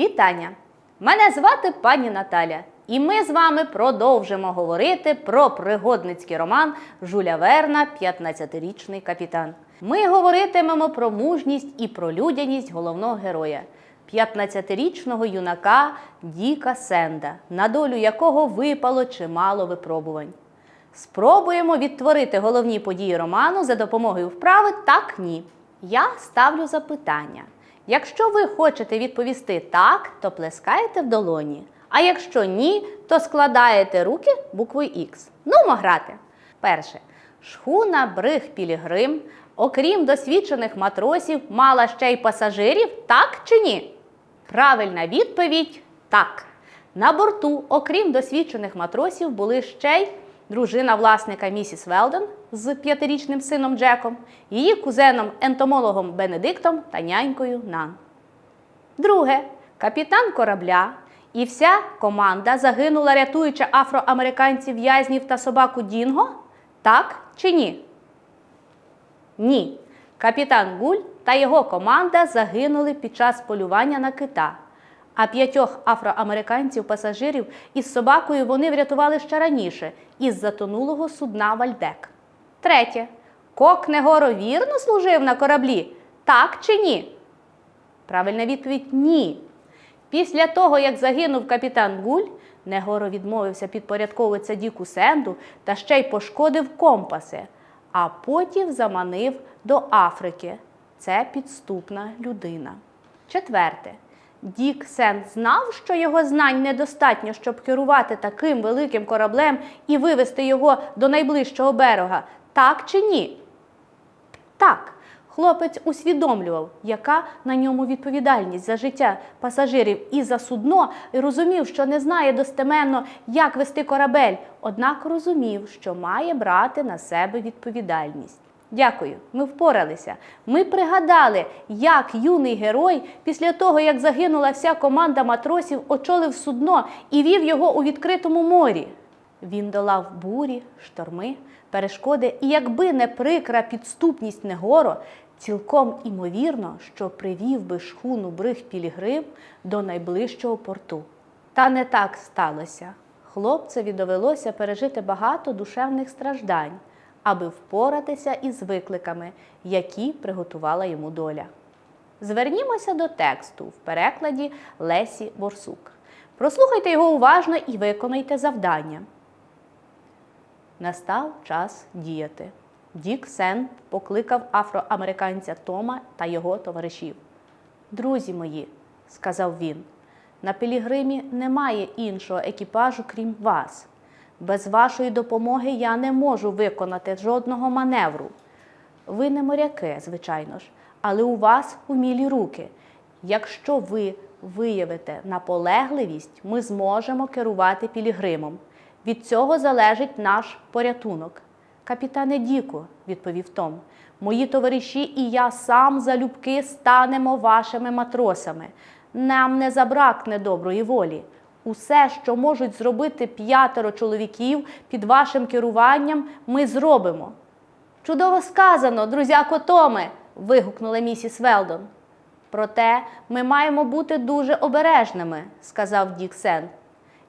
Вітання! Мене звати пані Наталя, і ми з вами продовжимо говорити про пригодницький роман Жуля Верна, 15-річний капітан. Ми говоритимемо про мужність і про людяність головного героя, 15-річного юнака Діка Сенда, на долю якого випало чимало випробувань. Спробуємо відтворити головні події роману за допомогою вправи так ні. Я ставлю запитання. Якщо ви хочете відповісти так, то плескаєте в долоні. А якщо ні, то складаєте руки буквою Х. Нумо грати. Перше. Шхуна Бриг Пілігрим, окрім досвідчених матросів, мала ще й пасажирів, так чи ні? Правильна відповідь так. На борту, окрім досвідчених матросів, були ще й дружина власника місіс Велден з п'ятирічним сином Джеком, її кузеном ентомологом Бенедиктом та нянькою Нан. Друге, капітан корабля і вся команда загинула, рятуючи афроамериканців в'язнів та собаку Дінго? Так чи ні? Ні. Капітан Гуль та його команда загинули під час полювання на кита. А п'ятьох афроамериканців-пасажирів із собакою вони врятували ще раніше із затонулого судна Вальдек. Третє. Кок Негоро вірно служив на кораблі? Так чи ні? Правильна відповідь ні. Після того, як загинув капітан Гуль, Негоро відмовився підпорядковуватися Діку Сенду та ще й пошкодив компаси, а потім заманив до Африки. Це підступна людина. Четверте. Дік Сенд знав, що його знань недостатньо, щоб керувати таким великим кораблем і вивести його до найближчого берега. Так чи ні? Так, хлопець усвідомлював, яка на ньому відповідальність за життя пасажирів і за судно, і розумів, що не знає достеменно, як вести корабель, однак розумів, що має брати на себе відповідальність. Дякую, ми впоралися. Ми пригадали, як юний герой, після того, як загинула вся команда матросів, очолив судно і вів його у відкритому морі. Він долав бурі, шторми, перешкоди, і якби не прикра підступність Негоро, цілком імовірно, що привів би шхуну Бриг Пілігрим до найближчого порту. Та не так сталося. Хлопцеві довелося пережити багато душевних страждань, аби впоратися із викликами, які приготувала йому доля. Звернімося до тексту в перекладі Лесі Борсук. Прослухайте його уважно і виконайте завдання. Настав час діяти. Дік Сен покликав афроамериканця Тома та його товаришів. Друзі мої, сказав він, на Пілігримі немає іншого екіпажу, крім вас. Без вашої допомоги я не можу виконати жодного маневру. Ви не моряки, звичайно ж, але у вас умілі руки. Якщо ви виявите наполегливість, ми зможемо керувати Пілігримом. Від цього залежить наш порятунок. Капітане Діку, відповів Том, мої товариші і я сам залюбки станемо вашими матросами. Нам не забракне доброї волі. Усе, що можуть зробити п'ятеро чоловіків під вашим керуванням, ми зробимо. Чудово сказано, друзяко Томе. вигукнула місіс Велдон. Проте ми маємо бути дуже обережними, сказав Дік Сен.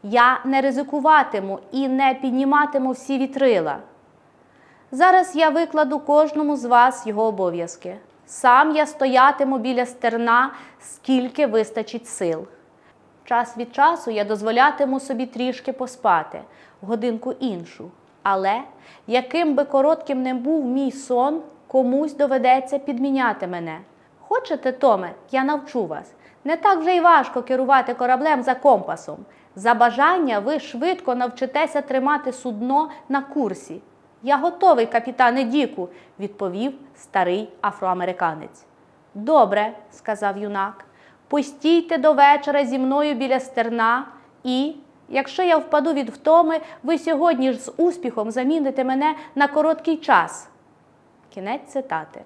Я не ризикуватиму і не підніматиму всі вітрила. Зараз я викладу кожному з вас його обов'язки. Сам я стоятиму біля стерна, скільки вистачить сил. Час від часу я дозволятиму собі трішки поспати, годинку іншу. Але, яким би коротким не був мій сон, комусь доведеться підміняти мене. Хочете, Томе, я навчу вас. Не так вже й важко керувати кораблем за компасом. За бажання ви швидко навчитеся тримати судно на курсі. Я готовий, капітане Діку, відповів старий афроамериканець. Добре, сказав юнак. Постійте до вечора зі мною біля стерна, і, якщо я впаду від втоми, ви сьогодні ж з успіхом заміните мене на короткий час. Кінець цитати.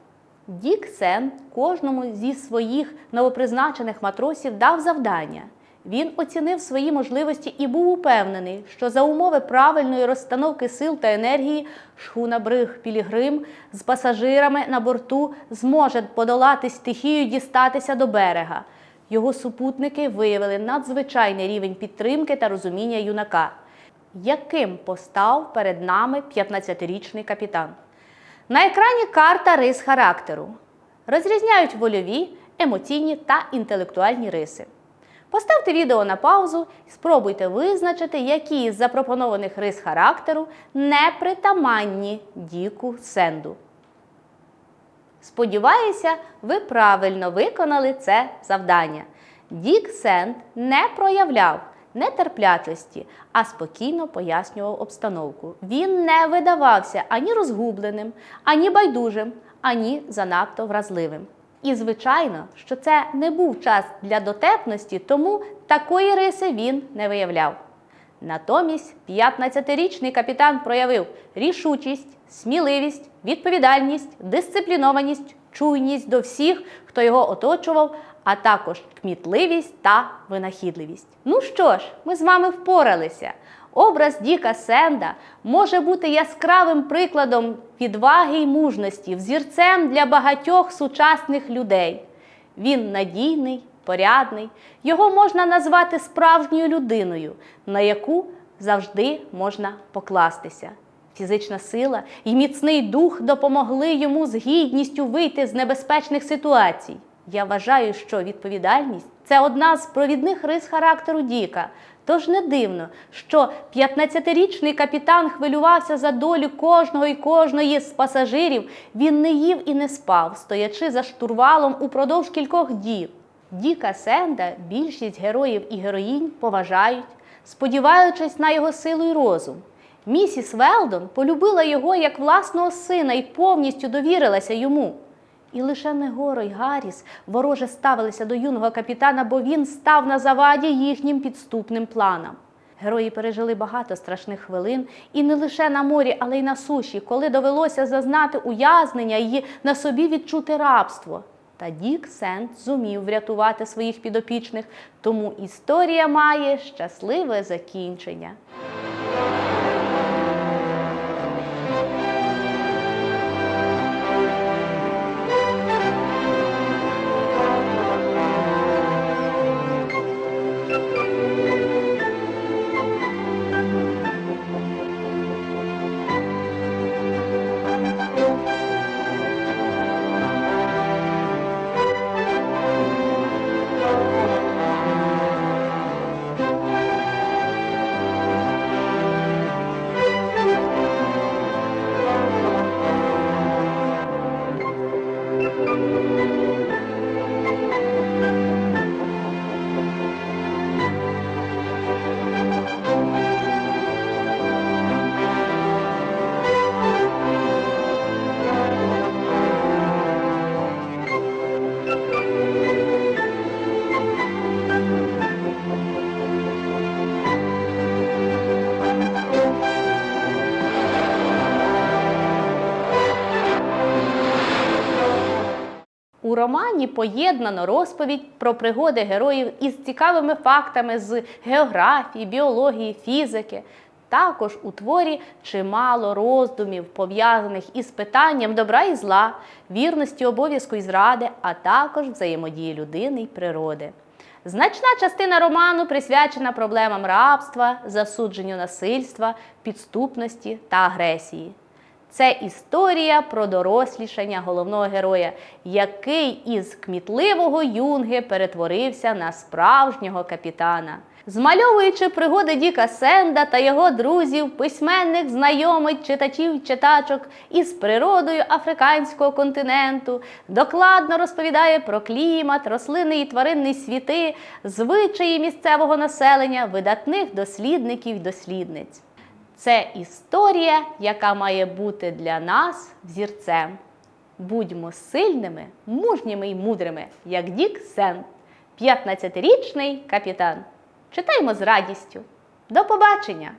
Дік Сен кожному зі своїх новопризначених матросів дав завдання. Він оцінив свої можливості і був упевнений, що за умови правильної розстановки сил та енергії шхуна Бриг Пілігрим з пасажирами на борту зможе подолати стихію дістатися до берега. Його супутники виявили надзвичайний рівень підтримки та розуміння юнака, яким постав перед нами 15-річний капітан. На екрані карта рис характеру. Розрізняють вольові, емоційні та інтелектуальні риси. Поставте відео на паузу і спробуйте визначити, які із запропонованих рис характеру непритаманні Діку Сенду. Сподіваюся, ви правильно виконали це завдання. Дік Сенд не проявляв нетерплячості, а спокійно пояснював обстановку. Він не видавався ані розгубленим, ані байдужим, ані занадто вразливим. І, звичайно, що це не був час для дотепності, тому такої риси він не виявляв. Натомість 15-річний капітан проявив рішучість, сміливість, відповідальність, дисциплінованість, чуйність до всіх, хто його оточував, а також кмітливість та винахідливість. Ну що ж, ми з вами впоралися. Образ Діка Сенда може бути яскравим прикладом відваги й мужності, взірцем для багатьох сучасних людей. Він надійний, порядний, його можна назвати справжньою людиною, на яку завжди можна покластися. Фізична сила і міцний дух допомогли йому з гідністю вийти з небезпечних ситуацій. Я вважаю, що відповідальність це одна з провідних рис характеру Діка. Тож не дивно, що 15-річний капітан хвилювався за долю кожного і кожної з пасажирів. Він не їв і не спав, стоячи за штурвалом упродовж кількох діб. Діка Сенда більшість героїв і героїнь поважають, сподіваючись на його силу й розум. Місіс Велдон полюбила його як власного сина і повністю довірилася йому. І лише Негоро й Гарріс вороже ставилися до юного капітана, бо він став на заваді їхнім підступним планам. Герої пережили багато страшних хвилин і не лише на морі, але й на суші, коли довелося зазнати уязнення і на собі відчути рабство. Та Дік Сент зумів врятувати своїх підопічних, тому історія має щасливе закінчення. У романі поєднано розповідь про пригоди героїв із цікавими фактами з географії, біології, фізики. Також у творі чимало роздумів, пов'язаних із питанням добра і зла, вірності, обов'язку і зради, а також взаємодії людини й природи. Значна частина роману присвячена проблемам рабства, засудженню насильства, підступності та агресії. Це історія про дорослішання головного героя, який із кмітливого юнги перетворився на справжнього капітана. Змальовуючи пригоди Діка Сенда та його друзів, письменник знайомить читачів й читачок із природою африканського континенту, докладно розповідає про клімат, рослинний і тваринний світи, звичаї місцевого населення, видатних дослідників й дослідниць. Це історія, яка має бути для нас взірцем. Будьмо сильними, мужніми й мудрими, як Дік Сен, 15-річний капітан. Читаймо з радістю. До побачення!